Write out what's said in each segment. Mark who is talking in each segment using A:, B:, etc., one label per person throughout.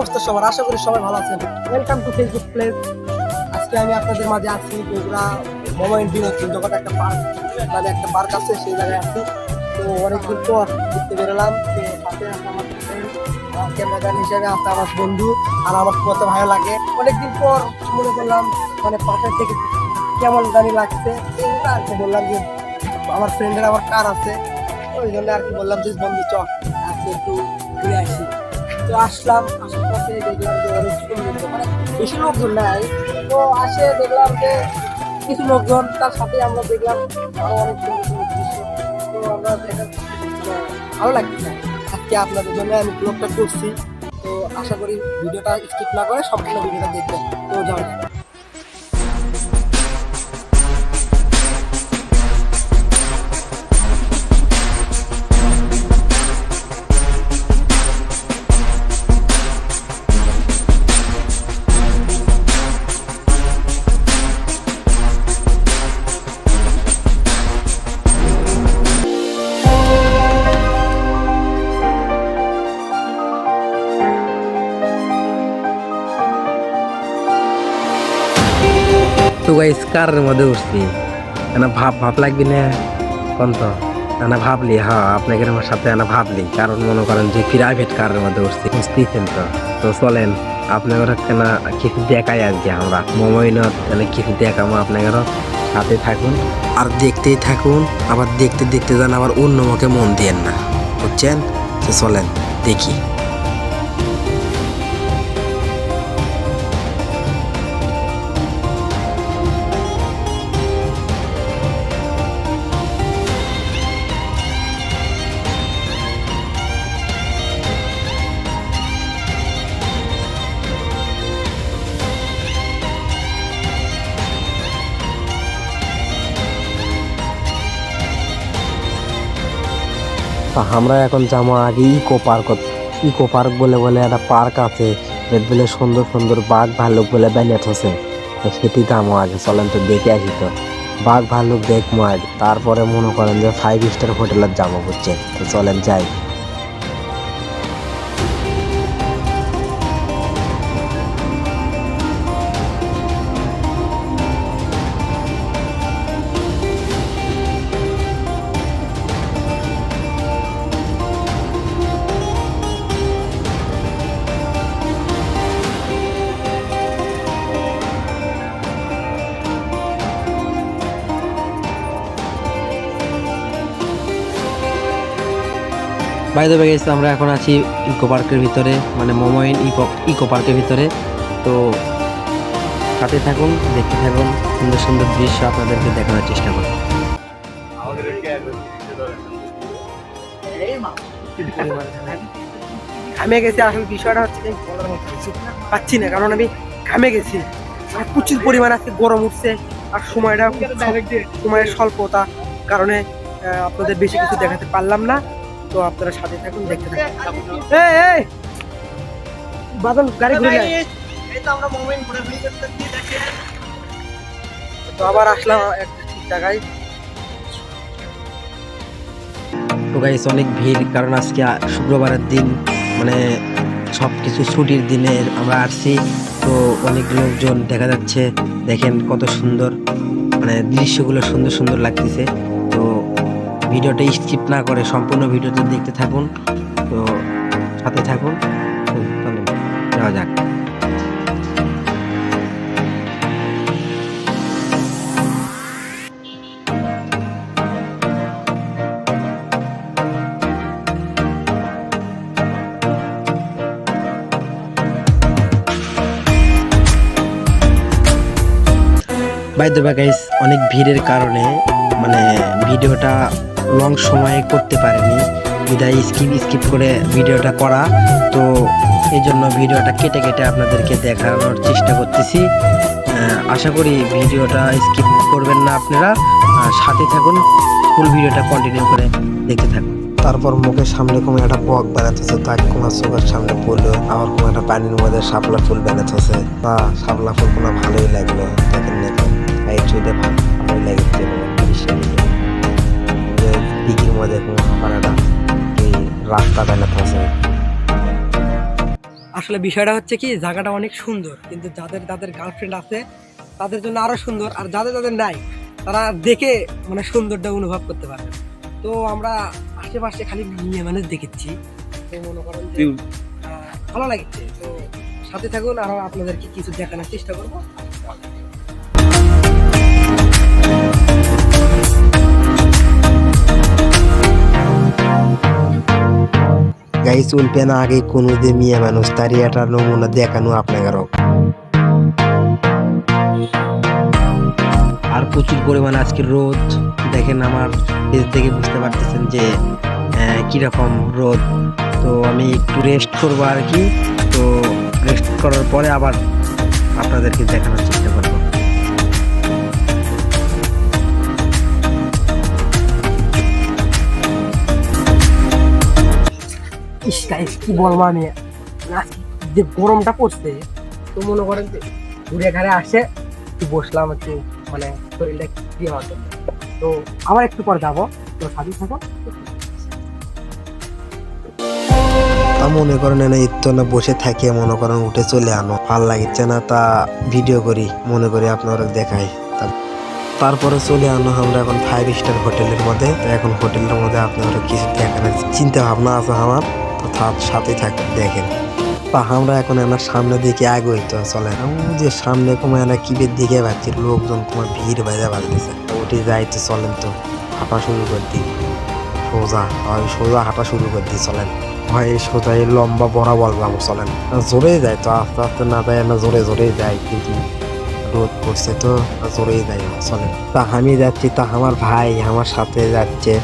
A: অবস্থা সবার? আশা করি সবাই ভালো আছেন। ওয়েলকাম টু ফেসবুক প্লেস আজকে আমি আপনাদের মাঝে আছি বগুড়া মোবাইল বিনোদন জগৎ একটা পার্ক মানে একটা পার্ক আছে, সেই জায়গায় আছি। তো অনেকদিন পর ঘুরতে বেরোলাম। ক্যামেরাম্যান হিসেবে আছে আমার বন্ধু, আর আমার কত ভালো লাগে। অনেকদিন পর মনে করলাম মানে পাশের থেকে কেমন জানি লাগছে। আর কি বললাম যে, আমার ফ্রেন্ডের আমার কার আছে। ওই জন্য আর কি বললাম যে, বন্ধু চ আজকে একটু ঘুরে আসি। আসলাম আশেপাশে দেখলাম যে অনেক বেশি লোকজন নাই। তো আসে দেখলাম যে কিছু লোকজন, তার সাথে আমরা দেখলাম আরও অনেক তো আমরা দেখা ভালো লাগছে। আজকে আপনাদের জন্য আমি ব্লগটা করছি। তো আশা করি ভিডিওটা স্কিপ না করে সম্পূর্ণ ভিডিওটা দেখবেন। তো যাওয়া
B: গাইস কারের মধ্যে উঠছি। না ভাব ভাব লাগবি না কোন তো না ভাবলি হ্যাঁ আপনাকে আমার সাথে না ভাবলি, কারণ মনে করেন যে প্রাইভেট কারের মধ্যে উঠছি। বুঝতেছেন তো? তো চলেন আপনাদের কেনা কিছু দেখাই আজকে আমরা। মোবাইলত তাহলে কিছু দেখাবো আপনাদেরও সাথে থাকুন, আর দেখতেই থাকুন, আবার দেখতে দেখতে যান আবার অন্য মুখে মন দিয়েন না। বুঝছেন? তো চলেন, দেখি। আমরা এখন যাব আগে ইকো পার্ক ইকো পার্ক বলে বলে একটা পার্ক আছে যে বলে সুন্দর সুন্দর বাঘ ভাল্লুক বলে ব্যানেট আছে তো সেটি যাব আগে, চলেন তো দেখে আসি তো। বাঘ ভাল্লুক দেখব আগে তারপরে মনে করেন যে ফাইভ স্টার হোটেলের যাব, বুঝছেন? তো চলেন যাই। বাই দ্য আমরা এখন আছি ইকো পার্কের ভিতরে মানে মোমাইন ইকো ইকো পার্কের ভিতরে। তো সাথে থাকুন, দেখতে থাকুন, সুন্দর সুন্দর দৃশ্য আপনাদেরকে দেখানোর চেষ্টা করুন
A: ঘামে গেছি, আসলে বিষয়টা হচ্ছে পাচ্ছি না, কারণ আমি ঘামে গেছি। মানে প্রচুর পরিমাণ আজকে গরম উঠছে, আর সময়টা সময়ের স্বল্পতা কারণে আপনাদের বেশি কিছু দেখাতে পারলাম না। তো আপনারা সাথে থাকুন দেখতে থাকুন। এই, এই! বাদল গাড়ি ঘুরে তো আবার আসলাম একটা ঠিক জায়গায়।
B: তো গাইস অনেক ভিড় কারণ আজকে শুক্রবারের দিন মানে সব কিছু ছুটির দিনে আমরা আসছি। তো অনেক লোকজন দেখা যাচ্ছে দেখেন কত সুন্দর মানে দৃশ্যগুলো সুন্দর সুন্দর লাগতেছে। ভিডিওটা স্কিপ না করে সম্পূর্ণ ভিডিওটা দেখতে থাকুন। তো সাথে থাকুন। যাওয়া যাক। বাই দ্য গাইস অনেক ভিড়ের কারণে মানে ভিডিওটা লং সময়ে করতে পারিনি। বিদায় স্কিপ স্কিপ করে ভিডিওটা করা। তো এই জন্য ভিডিওটা কেটে কেটে আপনাদেরকে দেখানোর চেষ্টা করতেছি। আশা করি ভিডিওটা স্কিপ করবেন না আপনারা। সাথে থাকুন ফুল ভিডিওটা কন্টিনিউ করে দেখতে থাকুন। তারপর মুখের সামনে কোনো একটা পক বেড়াতেছে তার কোনো চোখের সামনে পড়ল, আবার কোনো একটা পানির মধ্যে শাপলা ফুল বেড়াতেছে তা শাপলা ফুল কোনো ভালোই লাগল, দেখেন না তো এই চুদে ভালোই লাগছে যে কোনো হাঁপানাটা এই রাস্তা বেড়াতেছে
A: আর আসলে বিষয়টা হচ্ছে কি জায়গাটা অনেক সুন্দর কিন্তু যাদের যাদের গার্লফ্রেন্ড আছে তাদের জন্য আরও সুন্দর আর যাদের যাদের নাই তারা দেখে মানে সৌন্দর্যটা অনুভব করতে পারবে। তো আমরা আশেপাশে খালি মেয়ে মানুষ দেখেছি তো মনে করেন ভালো লাগছে। তো সাথে থাকুন আর আপনাদেরকে কিছু দেখানোর চেষ্টা করব।
B: গাইস চলবে না আগে কোনো যে মেয়ে মানুষ তারই একটা নমুনা দেখানো আপনাদেরও। আর প্রচুর পরিমাণে আজকে রোদ, দেখেন আমার ফেস দেখে বুঝতে পারতেছেন যে কীরকম রোদ। তো আমি একটু রেস্ট করব আর কি। তো রেস্ট করার পরে আবার আপনাদেরকে দেখানোর চেষ্টা
A: ইস গাইস কি বলব আমি? যে গরমটা পড়ছে, তো মনে করেন যে ঘুরে ঘাড়ে আসে, একটু বসলাম, একটু মানে শরীরটা কি হওয়ার তো আবার একটু পর যাব। তো সাথে থাকো।
B: তা মনে করেন না না বসে থাকে মনে করেন উঠে চলে আনো। ভালো লাগছে না তা ভিডিও করি, মনে করি আপনারা দেখাই। তারপরে চলে আনো আমরা এখন ফাইভ স্টার হোটেলের মধ্যে। এখন হোটেলের মধ্যে আপনারা কিছু দেখানোর চিন্তা ভাবনা আছে আমার। তার সাথে থাক, দেখেন। তা আমরা এখন আমার সামনে দিকে আগে তো চলে যে সামনে কোনো এনা কিবের দিকে পাচ্ছি লোকজন তোমার ভিড় বাজা বাজতেছে উঠে যাই তো চলেন তো, হাঁটা শুরু করে দিই। সোজা হয় সোজা হাঁটা শুরু করে দিই, চলেন। হয় সোজা, এই লম্বা বড়া বললাম চলেন। জোরে যায় তো, আস্তে আস্তে না যায় না জোরে জোরে যায় কিন্তু রোদ পড়ছে তো জোরেই যায় চলেন। তা আমি যাচ্ছি, তা আমার ভাই আমার সাথে যাচ্ছে।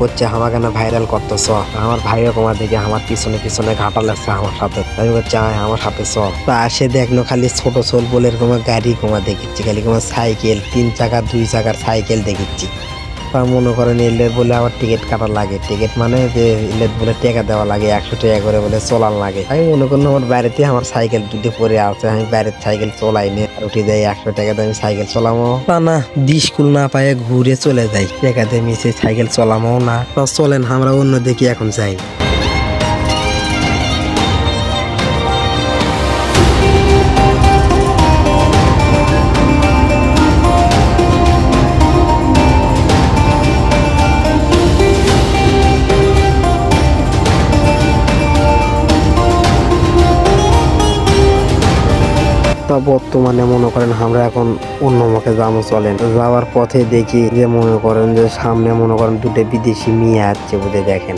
B: হচ্ছে আমাকে না ভাইরাল করতেছ। আমার ভাইও তোমার দেখে আমার পিছনে পিছনে ঘাটা লাগছে আমার সাথে। আমি আয়, আমার সাথে চ তা আসে দেখল খালি ছোট ছোট বলে এরকম গাড়ি কমা দেখেছি, খালি তোমার সাইকেল, তিন চাকার দুই চাকার সাইকেল দেখেছি। তা মনে করেন ইলেট বলে আমার টিকিট কাটা লাগে। টিকিট মানে যে ইলেট বলে টাকা দেওয়া লাগে, একশো টাকা করে বলে চলার লাগে। আমি মনে করেন আমার বাড়িতে আমার সাইকেল দুটি পরে আছে, আমি বাইরের সাইকেল চলাই নি। আর উঠে যাই একশো টাকা দিয়ে আমি সাইকেল চলামো। না দি স্কুল না পায়ে ঘুরে চলে যাই। টাকা দিয়ে মিশে সাইকেল চলামো না। চলেন, আমরা অন্য দিকে এখন যাই। তা বর্তমানে মনে করেন আমরা এখন অন্য মুখে যাব, চলেন। যাওয়ার পথে দেখি যে মনে করেন যে সামনে মনে করেন দুটো বিদেশি মেয়ে আসছে বুঝে দেখেন।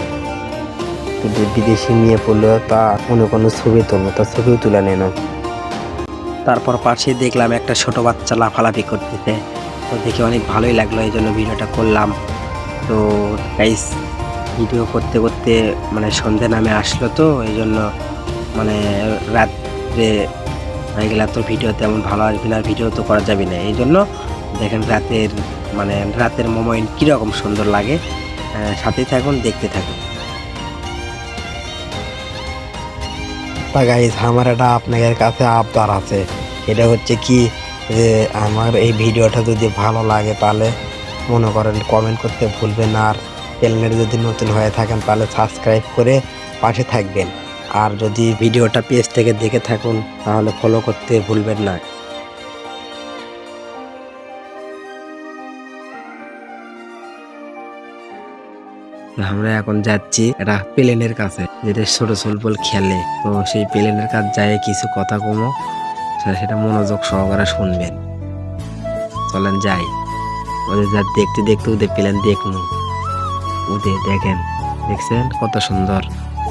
B: দুটো বিদেশি মেয়ে পড়ল, তা মনে করেন ছবি তুলবো তা ছবিও তুলে নিল। তারপর পাশে দেখলাম একটা ছোট বাচ্চা লাফালাফি করতেছে। তো দেখে অনেক ভালোই লাগল, এই জন্য ভিডিওটা করলাম। তো গাইস ভিডিও করতে করতে মানে সন্ধে নামে আসলো তো, এই জন্য মানে রাত্রে হয়ে গেলে তো ভিডিও তেমন ভালো আসবে না ভিডিও তো করা যাবে না। এই জন্য দেখেন রাতের মানে রাতের মোমেন্ট কীরকম সুন্দর লাগে। সাথেই থাকুন, দেখতে থাকুন। তা গাইজ আমার একটা আপনাদের কাছে আবদার আছে। এটা হচ্ছে কি যে, আমার এই ভিডিওটা যদি ভালো লাগে তাহলে মনে করেন কমেন্ট করতে ভুলবেন আর চ্যানেলে যদি নতুন হয়ে থাকেন তাহলে সাবস্ক্রাইব করে পাশে থাকবেন। আর যদি ভিডিওটা পেজ থেকে দেখে থাকুন, তাহলে ফলো করতে ভুলবেন না। আমরা এখন যাচ্ছি একটা প্লেনের কাছে, যেটা ছোট ছোট খেলে। তো সেই প্লেনের কাছে যায় কিছু কথা কমো সেটা মনোযোগ সহকারে শুনবেন। চলেন যাই। ওদের যা দেখতে দেখতে ওদের প্লেন দেখুন। ওদের দেখেন, দেখছেন কত সুন্দর।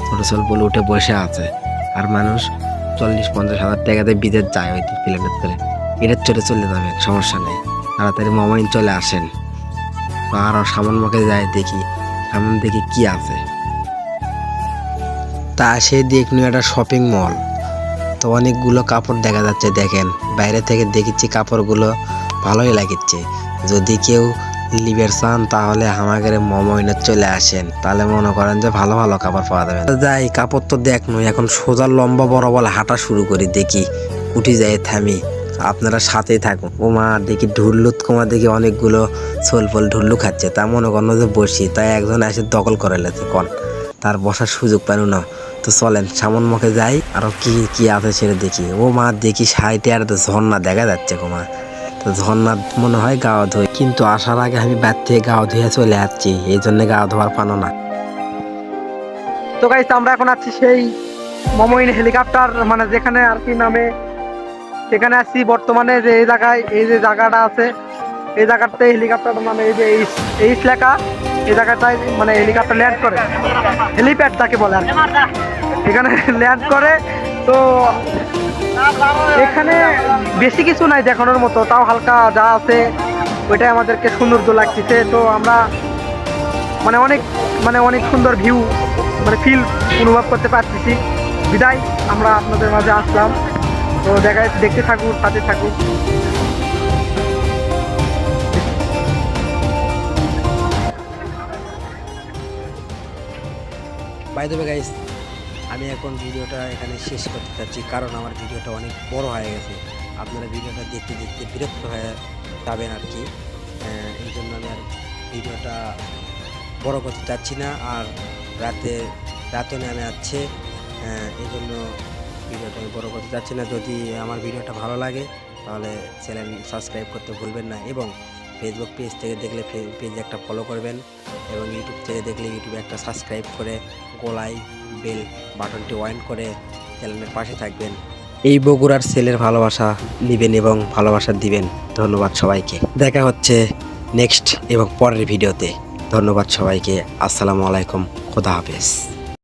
B: ছোট উঠে বসে আছে। আর মানুষ চল্লিশ, পঞ্চাশ হাজার টাকাতে বিদেশ যায় ওই প্লেনের করে এটার চলে চলে যাবেন, সমস্যা নেই। তাড়াতাড়ি মোবাইল চলে আসেন। তো আরও সামন মুখে যায় দেখি, সামন দেখি কি আছে। তা সে দেখনি একটা শপিং মল তো অনেকগুলো কাপড় দেখা যাচ্ছে, দেখেন। বাইরে থেকে দেখেছি কাপড়গুলো ভালোই লাগছে। যদি কেউ লিবের চান, তাহলে আমাদের মমইনে চলে আসেন। তাহলে মনে করেন যে ভালো ভালো কাপড় পাওয়া যাবে। যাই, কাপড় তো দেখ নই, এখন সোজা লম্বা বড় বলে হাঁটা শুরু করি, দেখি। উঠি যাই, থামি। আপনারা সাথেই থাকুন। ও মা দেখি ঢুল্লুত কমা দেখি অনেকগুলো সোল ফল ঢুল্লু খাচ্ছে। তা মনে করেন যে বসি, তাই একজন এসে দখল করে লেছে, কন। তার বসার সুযোগ পেল না। তো চলেন, সামন মুখে যাই, আরও কি কি আছে সেটা দেখি। ও মা দেখি সাইডে আর ঝর্ণা দেখা যাচ্ছে মা তো ঝর্ণা মনে হয় গা ধুই কিন্তু আসার আগে আমি বাদ থেকে গা ধুয়ে চলে যাচ্ছি এই জন্য গা ধোয়ার পানো না
A: তো গাইস আমরা এখন আছি সেই মমইন হেলিকপ্টার মানে যেখানে আর কি নামে, সেখানে আছি বর্তমানে যে এই জায়গায়, এই যে জায়গাটা আছে, এই জায়গাতে হেলিকপ্টার মানে এই যে এই লেখা এই জায়গাটায় মানে হেলিকপ্টার ল্যান্ড করে হেলিপ্যাড তাকে বলে আর। এখানে ল্যান্ড করে, তো এখানে বেশি কিছু নাই দেখানোর মতো, তাও হালকা যা আছে, ওইটাই আমাদেরকে সৌন্দর্য লাগতেছে। তো আমরা মানে অনেক মানে অনেক সুন্দর ভিউ মানে ফিল অনুভব করতে পারতেছি। বিদায়, আমরা আপনাদের মাঝে আসলাম। তো দেখা, দেখতে থাকুন, সাথে থাকুন।
B: বাই দেবে আমি এখন ভিডিওটা এখানে শেষ করতে চাচ্ছি কারণ আমার ভিডিওটা অনেক বড় হয়ে গেছে। আপনারা ভিডিওটা দেখতে দেখতে বিরক্ত হয়ে যাবেন আর কি। এই জন্য আমি আর ভিডিওটা বড় করতে চাচ্ছি না আর রাতে রাতে নেমে আহ, এই জন্য ভিডিওটা আমি বড় করতে চাচ্ছি না। যদি আমার ভিডিওটা ভালো লাগে তাহলে চ্যানেল সাবস্ক্রাইব করতে ভুলবেন না এবং ফেসবুক পেজ থেকে দেখলে পেজ একটা ফলো করবেন এবং ইউটিউব থেকে দেখলে ইউটিউবে একটা সাবস্ক্রাইব করে গোলাই বেল বাটনটি ওয়াইন করে চ্যানেলের পাশে থাকবেন। এই বগুড়ার ছেলের ভালোবাসা নেবেন এবং ভালোবাসা দিবেন। ধন্যবাদ সবাইকে। দেখা হচ্ছে নেক্সট এবং পরের ভিডিওতে। ধন্যবাদ সবাইকে। আসসালামু আলাইকুম। খোদা হাফেজ।